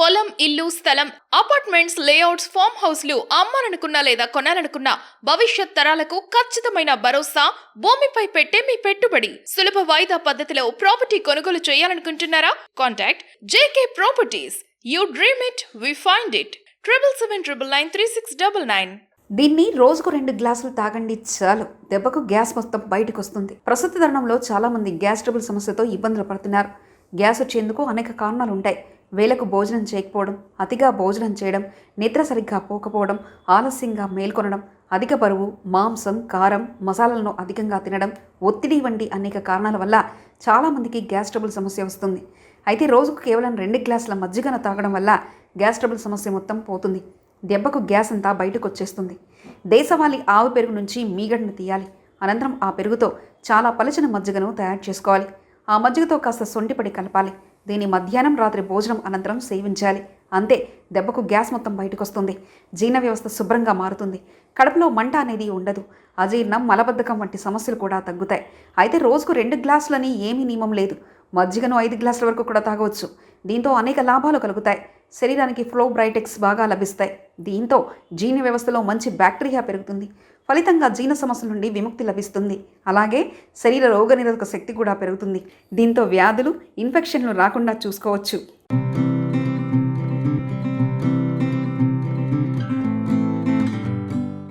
పొలం ఇల్లు స్థలం అపార్ట్మెంట్స్ లేఅవుట్స్ ఫామ్ హౌస్లు అమ్మాలనుకున్నా లేదా కొనాలనుకున్నా భవిష్యత్ తరాలకు ఖచ్చితమైన భరోసా భూమిపై పెట్టే మీ పెట్టుబడి. సులభ వాయిదా పద్ధతిలో ప్రాపర్టీ కొనుగోలు చేయాలనుకుంటున్నారా? Contact JK properties. You dream it we find it. Triple seven triple nine three six double nine. దీన్ని రోజుకు రెండు గ్లాసులు తాగండి చాలు. దెబ్బకు గ్యాస్ మొత్తం బయటకు వస్తుంది ప్రస్తుత తరుణంలో చాలామంది గ్యాస్ ట్రబుల్ సమస్యతో ఇబ్బందులు పడుతున్నారు. గ్యాస్ వచ్చేందుకు అనేక కారణాలు ఉంటాయి వేలకు భోజనం చేయకపోవడం అతిగా భోజనం చేయడం నిద్ర సరిగ్గా పోకపోవడం ఆలస్యంగా మేల్కొనడం అధిక బరువు మాంసం కారం మసాలాలను అధికంగా తినడం ఒత్తిడి వంటి అనేక కారణాల వల్ల చాలామందికి గ్యాస్ ట్రబుల్ సమస్య వస్తుంది. అయితే రోజుకు కేవలం రెండు గ్లాసుల మజ్జిగను తాగడం వల్ల గ్యాస్ ట్రబుల్ సమస్య మొత్తం పోతుంది. దెబ్బకు గ్యాస్ అంతా బయటకు వచ్చేస్తుంది దేశవాళీ ఆవు పెరుగు నుంచి మీగడను తీయాలి. అనంతరం ఆ పెరుగుతో చాలా పలచని మజ్జిగను తయారు చేసుకోవాలి. ఆ మజ్జిగతో కాస్త సొంటిపడి కలపాలి. దీన్ని మధ్యాహ్నం రాత్రి భోజనం అనంతరం సేవించాలి. అంతే దెబ్బకు గ్యాస్ మొత్తం బయటకు వస్తుంది జీర్ణ వ్యవస్థ శుభ్రంగా మారుతుంది. కడుపులో మంట అనేది ఉండదు. అజీర్ణం మలబద్ధకం వంటి సమస్యలు కూడా తగ్గుతాయి. అయితే రోజుకు రెండు గ్లాసులని ఏమీ నియమం లేదు. మజ్జిగను ఐదు గ్లాసుల వరకు కూడా తాగవచ్చు. దీంతో అనేక లాభాలు కలుగుతాయి. శరీరానికి ఫ్లో బ్రైటెక్స్ బాగా లభిస్తాయి. దీంతో జీర్ణ వ్యవస్థలో మంచి బ్యాక్టీరియా పెరుగుతుంది. ఫలితంగా జీర్ణ సమస్యల నుండి విముక్తి లభిస్తుంది. అలాగే శరీర రోగనిరోధక శక్తి కూడా పెరుగుతుంది. దీంతో వ్యాధులు ఇన్ఫెక్షన్లు రాకుండా చూసుకోవచ్చు.